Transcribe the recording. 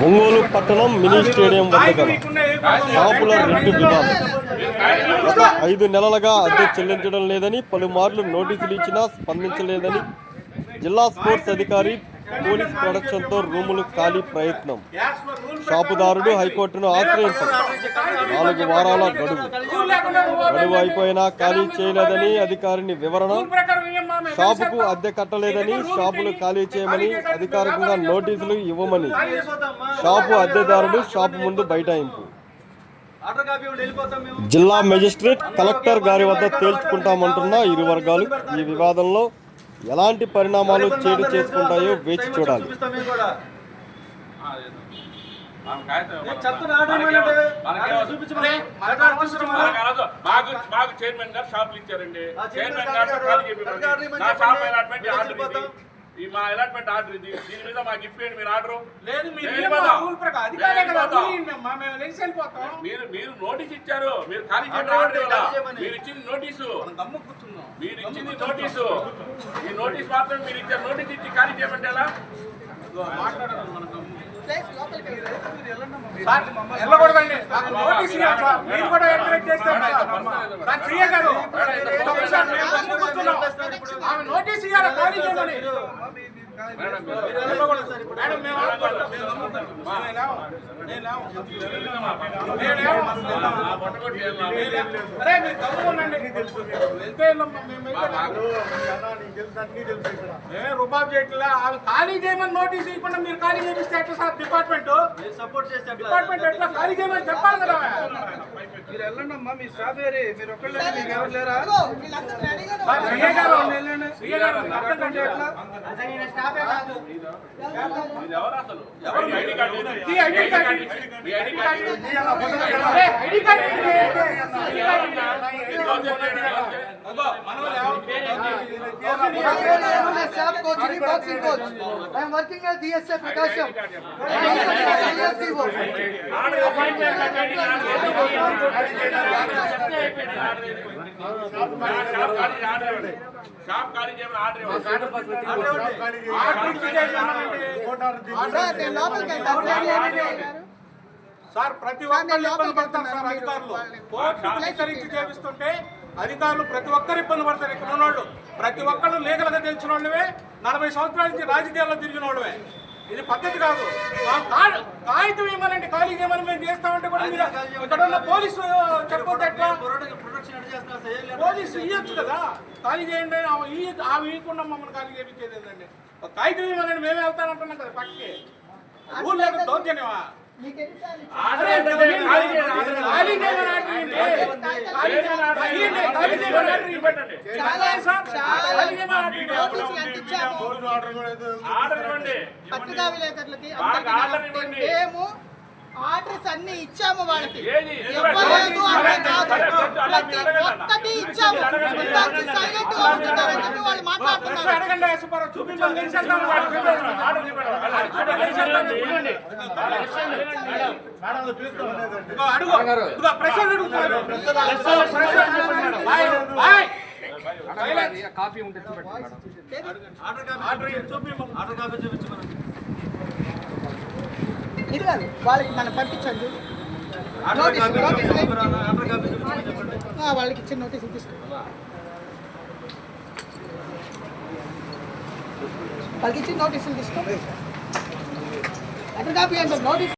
ఒంగోలు పట్టణం mini stadium వద్ద గల షాపుల రెండు విధానం గత ఐదు నెలలుగా అద్దె చెల్లించడం లేదని పలుమార్లు నోటీసులు ఇచ్చినా స్పందించలేదని జిల్లా స్పోర్ట్స్ అధికారి పోలీస్ ప్రొడక్షన్తో రూములు ఖాళీ ప్రయత్నం. షాపుదారుడు హైకోర్టును ఆశ్రయించారు నాలుగు వారాల గడువు. గడువు అయిపోయినా ఖాళీ చేయలేదని అధికారిని వివరణ షాపుకు అద్దె కట్టలేదని షాపులు ఖాళీ చేయమని అధికారికంగా నోటీసులు ఇవ్వమని. షాపు అద్దెదారుడు షాపు ముందు బైఠాయింపు. జిల్లా మెజిస్ట్రేట్ కలెక్టర్ గారి వద్ద తేల్చుకుంటామంటున్న ఇరు వర్గాలు ఈ వివాదంలో ఎలాంటి పరిణామాలు చేటు చేసుకుంటాయో వేచి చూడాలి. మాకు మాకు చైర్మన్ గారు షాపులు ఇచ్చారండి. చైర్మన్ గారు ఖాళీ ఈ మా అలాట్మెంట్ ఆర్డర్ ఇది. దీని మీద మాకు ఇప్పేయండి మీరు ఆర్డర్ లేదు మీరు మీరు మీరు నోటీస్ ఇచ్చారు. మీరు ఖాళీ చేయడం ఆర్డర్. మీరు ఇచ్చింది నోటీసు మీరు ఇచ్చింది నోటీసు ఈ నోటీస్ మాత్రం మీరు ఇచ్చారు. నోటీస్ ఇచ్చి ఖాళీ చేయమంటే ఎలా. సార్, వెళ్ళకూడదండి నోటీస్. మీరు కూడా ఎంకరేజ్ చేస్తారు సార్. గమ్ము కూర్చున్నాం. ఆమె నోటీస్ ఇవ్వాలి ఖాళీ చేయమని. మేడం, మేము రుబాబ్ చేయట్లే ఆమె ఖాళీ చేయమని నోటీస్ ఇవ్వకుండా మీరు ఖాళీ చేపిస్తే ఎట్లా సార్ డిపార్ట్మెంట్ సపోర్ట్ చేస్తే డిపార్ట్మెంట్ ఎట్లా ఖాళీ చేయమని చెప్పాలి కదా మీరు వెళ్ళండి అమ్మా మీ స్టాఫ్ ఏరి మీరు ఒక్కళ్ళే మీకు ఎవరు లేరా ఎవరు అసలు ఎవరు? ఐడి కార్డు ఇది? ఈ ఐడి కార్డు. కార్డు ఇచ్చి- మీ ఐడి కార్డు ఇది. అరే, ఐడి కార్డు ఏంటి? ఇది దౌర్జన్యం చేయడం ఓకే. అగో, మనోళ్ళు ఎవరు? Staff coach, re boxing coach. I am working at DSA Prakasham. I am also an IRCO. Order appointment కట్టండి. నాకు ఏదో ఒకటి చెప్తే అయిపోయింది. ఆర్డర్ ఇది. షాప్ ఖాళీ చేయ- ఆర్డర్ ఇవ్వండి. షాప్ ఖాళీ చేయమని ఆర్డర్ ఇవ్వండి. ఆర్డర్ ఇచ్చి చేయమనండి. సార్ నేను లోపలికి వెళ్తాను సార్ ప్రతి ఒక్కరు ఇబ్బంది పడతారు సార్ అధికారులు. కోర్టు సరిగ్గా చేపిస్తుంటే అధికారులు ప్రతి ఒక్కరు ఇబ్బంది పడతారు. ఇక్కడ ఉన్నోళ్ళు ప్రతి ఒక్కళ్ళు లీగల్గా తెలిసిన వాళ్ళవే నలభై సంవత్సరాల నుంచి రాజకీయాల్లో తిరిగిన వాళ్ళవే ఇది పద్ధతి కాదు. కాగితం ఇవ్వనండి ఖాళీ చేయమని మేము చేస్తామంటే కూడా మీరు ఇక్కడ ఉన్న పోలీసు చెప్పొద్దు ఎట్లా. పోలీసు ఇవ్వచ్చు కదా. ఖాళీ చేయండి ఆమె ఇవ్వకుండా మమ్మల్ని ఖాళీ చేయించేది ఏంటండి ఒక కాగితం ఇవ్వనండి మేమే వెళ్తానంటున్నాం కదా పక్కకి. ఊళ్ళో దౌర్జన్యమా? పత్రికా విలేకరులకి. మేము ఆర్డర్స్ అన్ని ఇచ్చాము వాళ్ళకి? ఇవ్వలేదు కాదు ప్రతి. ఒక్కటి ఇచ్చాము చూపించండి. వాడికి చూపించండి. అడుగు. ప్రశ్న అడుగుతున్నాడు. కాపీ. ఆర్డర్ కాపీ చూపించమని ఇది కాదు వాళ్ళకి మనం పంపించండి ఆర్డర్ నోటీస్ వాళ్ళకి ఇచ్చిన నోటీస్ తీసుకో వాళ్ళకి ఇచ్చిన నోటీసులు తీసుకో అటు కాపీ అంటే నోటీస్